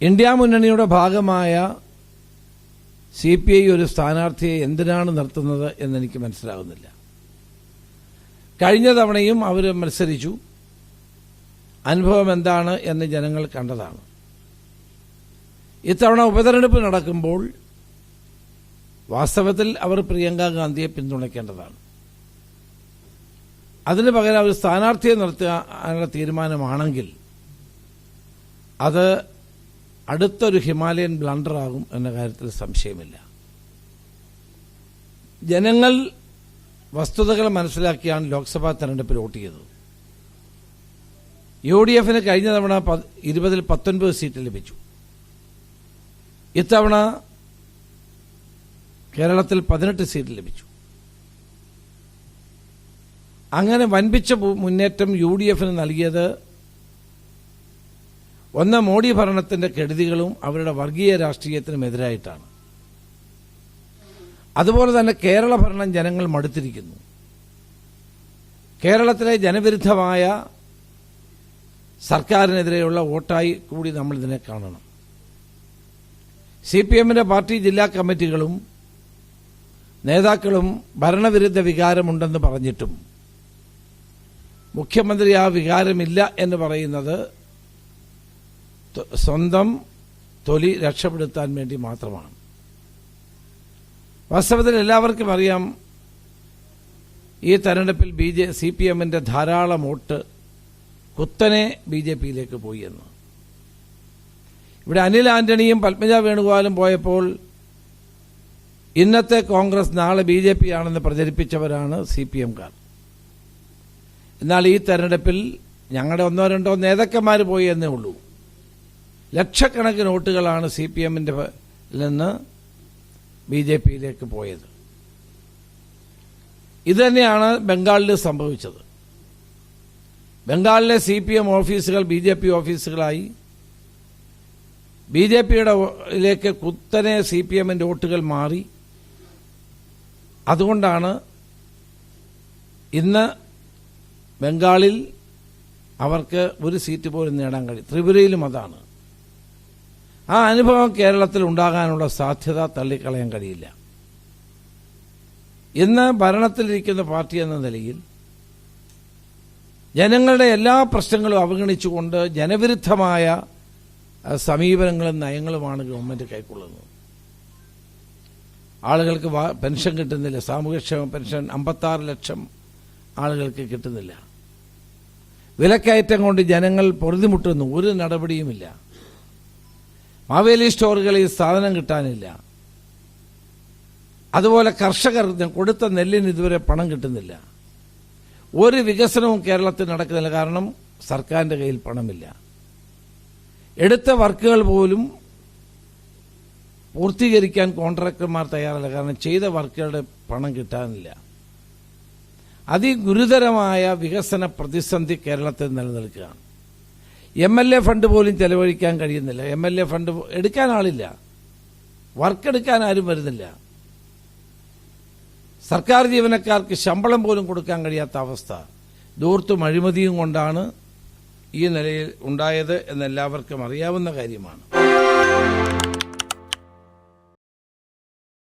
India മുന്നണിയുടെ ഭാഗമായ C P I ഒരു സ്ഥാനാർത്ഥിയെ എന്തിനാണ് നിർത്തുന്നത് എന്നെനിക്ക് മനസ്സിലാകുന്നില്ല. കഴിഞ്ഞ തവണയും അവർ മത്സരിച്ചു. അനുഭവം എന്താണ് എന്ന് ജനങ്ങൾ കണ്ടതാണ്. ഇത്തവണ ഉപതെരഞ്ഞെടുപ്പ് നടക്കുമ്പോൾ വാസ്തവത്തിൽ അവർ പ്രിയങ്ക ഗാന്ധിയെ പിന്തുണയ്ക്കേണ്ടതാണ്. അതിന് പകരം അവർ സ്ഥാനാർത്ഥിയെ നിർത്തുക തീരുമാനമാണെങ്കിൽ അത് അടുത്തൊരു ഹിമാലയൻ ബ്ലണ്ടറാകും എന്ന കാര്യത്തിൽ സംശയമില്ല. ജനങ്ങൾ വസ്തുതകൾ മനസ്സിലാക്കിയാണ് ലോക്സഭാ തെരഞ്ഞെടുപ്പിൽ വോട്ട് ചെയ്തത്. യു ഡി എഫിന് കഴിഞ്ഞ തവണ ഇരുപതിൽ പത്തൊൻപത് സീറ്റ് ലഭിച്ചു. ഇത്തവണ കേരളത്തിൽ പതിനെട്ട് സീറ്റ് ലഭിച്ചു. അങ്ങനെ വൻപിച്ച മുന്നേറ്റം യു ഡി എഫിന് നൽകിയത് ഒന്ന് മോഡി ഭരണത്തിന്റെ കെടുതികളും അവരുടെ വർഗീയ രാഷ്ട്രീയത്തിനും എതിരായിട്ടാണ്. അതുപോലെ തന്നെ കേരള ഭരണം ജനങ്ങൾ മടുത്തിരിക്കുന്നു. കേരളത്തിലെ ജനവിരുദ്ധമായ സർക്കാരിനെതിരെയുള്ള വോട്ടായി കൂടി നമ്മൾ ഇതിനെ കാണണം. സി പി എമ്മിന്റെ പാർട്ടി ജില്ലാ കമ്മിറ്റികളും നേതാക്കളും ഭരണവിരുദ്ധ വികാരമുണ്ടെന്ന് പറഞ്ഞിട്ടും മുഖ്യമന്ത്രി ആ വികാരമില്ല എന്ന് പറയുന്നത് സ്വന്തം തൊലി രക്ഷപ്പെടുത്താൻ വേണ്ടി മാത്രമാണ്. വാസ്തവത്തിൽ എല്ലാവർക്കും അറിയാം ഈ തെരഞ്ഞെടുപ്പിൽ ബി ജെ സി പി എമ്മിന്റെ ധാരാളം വോട്ട് കുത്തനെ ബി ജെ പിയിലേക്ക് പോയി എന്ന്. ഇവിടെ അനിൽ ആന്റണിയും പത്മജ വേണുഗോപാലും പോയപ്പോൾ ഇന്നത്തെ കോൺഗ്രസ് നാളെ ബി ജെ പി ആണെന്ന് പ്രചരിപ്പിച്ചവരാണ് സി പി എംകാർ. എന്നാൽ ഈ തെരഞ്ഞെടുപ്പിൽ ഞങ്ങളുടെ ഒന്നോ രണ്ടോ നേതാക്കന്മാർ പോയി എന്നേ ഉള്ളൂ. ലക്ഷക്കണക്കിന് വോട്ടുകളാണ് സി പി എമ്മിന്റെ നിന്ന് ബി ജെ പിയിലേക്ക് പോയത് ഇതുതന്നെയാണ് ബംഗാളിൽ സംഭവിച്ചത്. ബംഗാളിലെ സി പി എം ഓഫീസുകൾ ബി ജെ പി ഓഫീസുകളായി. ബി ജെ പിയുടെ ഇതിലേക്ക് കുത്തനെ സി പി എമ്മിന്റെ വോട്ടുകൾ മാറി. അതുകൊണ്ടാണ് ഇന്ന് ബംഗാളിൽ അവർക്ക് ഒരു സീറ്റ് പോലും നേടാൻ കഴിയും ത്രിപുരയിലും അതാണ്. ആ അനുഭവം കേരളത്തിൽ ഉണ്ടാകാനുള്ള സാധ്യത തള്ളിക്കളയാൻ കഴിയില്ല. ഇന്ന് ഭരണത്തിലിരിക്കുന്ന പാർട്ടി എന്ന നിലയിൽ ജനങ്ങളുടെ എല്ലാ പ്രശ്നങ്ങളും അവഗണിച്ചുകൊണ്ട് ജനവിരുദ്ധമായ സമീപനങ്ങളും നയങ്ങളുമാണ് ഗവൺമെന്റ് കൈക്കൊള്ളുന്നത്. ആളുകൾക്ക് പെൻഷൻ കിട്ടുന്നില്ല. സാമൂഹ്യക്ഷേമ പെൻഷൻ അമ്പത്താറ് ലക്ഷം ആളുകൾക്ക് കിട്ടുന്നില്ല. വിലക്കയറ്റം കൊണ്ട് ജനങ്ങൾ പൊറുതിമുട്ടുന്നു. ഒരു നടപടിയുമില്ല. മാവേലി സ്റ്റോറുകളിൽ സാധനം കിട്ടാനില്ല. അതുപോലെ കർഷകർ കൊടുത്ത നെല്ലിന് ഇതുവരെ പണം കിട്ടുന്നില്ല. ഒരു വികസനവും കേരളത്തിൽ നടക്കുന്നില്ല. കാരണം സർക്കാരിന്റെ കയ്യിൽ പണമില്ല. എടുത്ത വർക്കുകൾ പോലും പൂർത്തീകരിക്കാൻ കോൺട്രാക്ടർമാർ തയ്യാറല്ല. കാരണം ചെയ്ത വർക്കുകളുടെ പണം കിട്ടാനില്ല. അതിഗുരുതരമായ വികസന പ്രതിസന്ധി കേരളത്തിൽ നിലനിൽക്കുകയാണ്. എം എൽ എ ഫണ്ട് പോലും ചെലവഴിക്കാൻ കഴിയുന്നില്ല. എം എൽ എ ഫണ്ട് എടുക്കാൻ ആളില്ല. വർക്ക് എടുക്കാൻ ആരും വരുന്നില്ല. സർക്കാർ ജീവനക്കാർക്ക് ശമ്പളം പോലും കൊടുക്കാൻ കഴിയാത്ത അവസ്ഥ. ദൂർത്തും അഴിമതിയും കൊണ്ടാണ് ഈ നിലയിൽ ഉണ്ടായത് എന്ന് എല്ലാവർക്കും അറിയാവുന്ന കാര്യമാണ്.